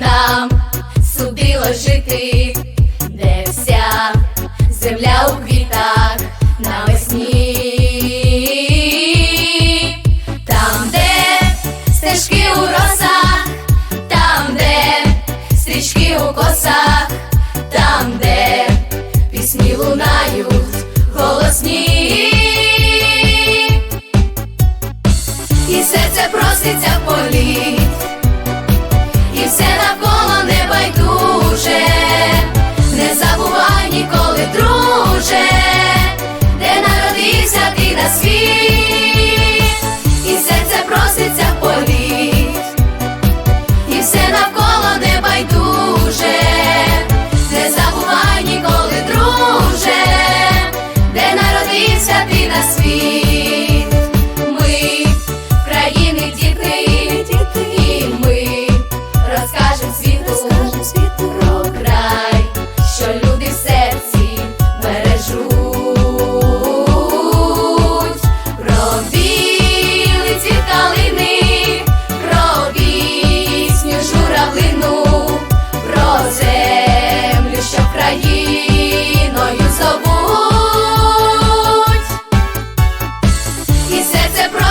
нам судило жити, де вся земля у квітах навесні, там, де стежки у росах, там, де стрічки у косах, там, де пісні лунають голосні. І серце проситься політ все навколо не байдуже, не забувай ніколи, друже, де народився ти на світ, і серце проситься в політ, і все навколо не байдуже, не забувай ніколи, друже, де народився ти на світ.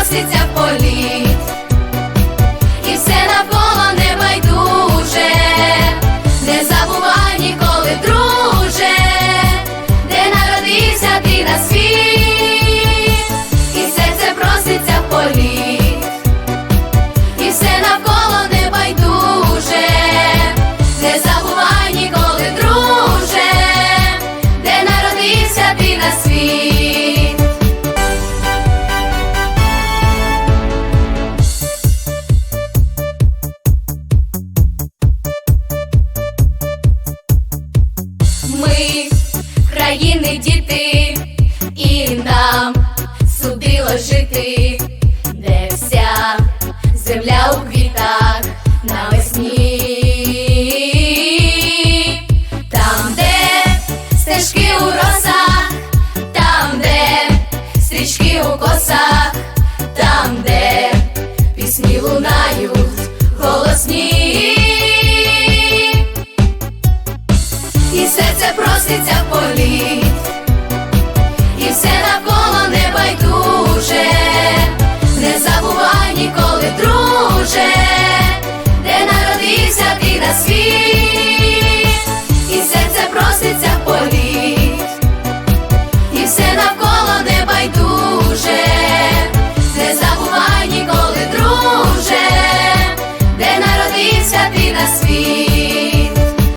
Серце Ми країни діти, і нам судило жити, де вся земля у квітах навесні, там, де стежки у росах, там, де стрічки у косах,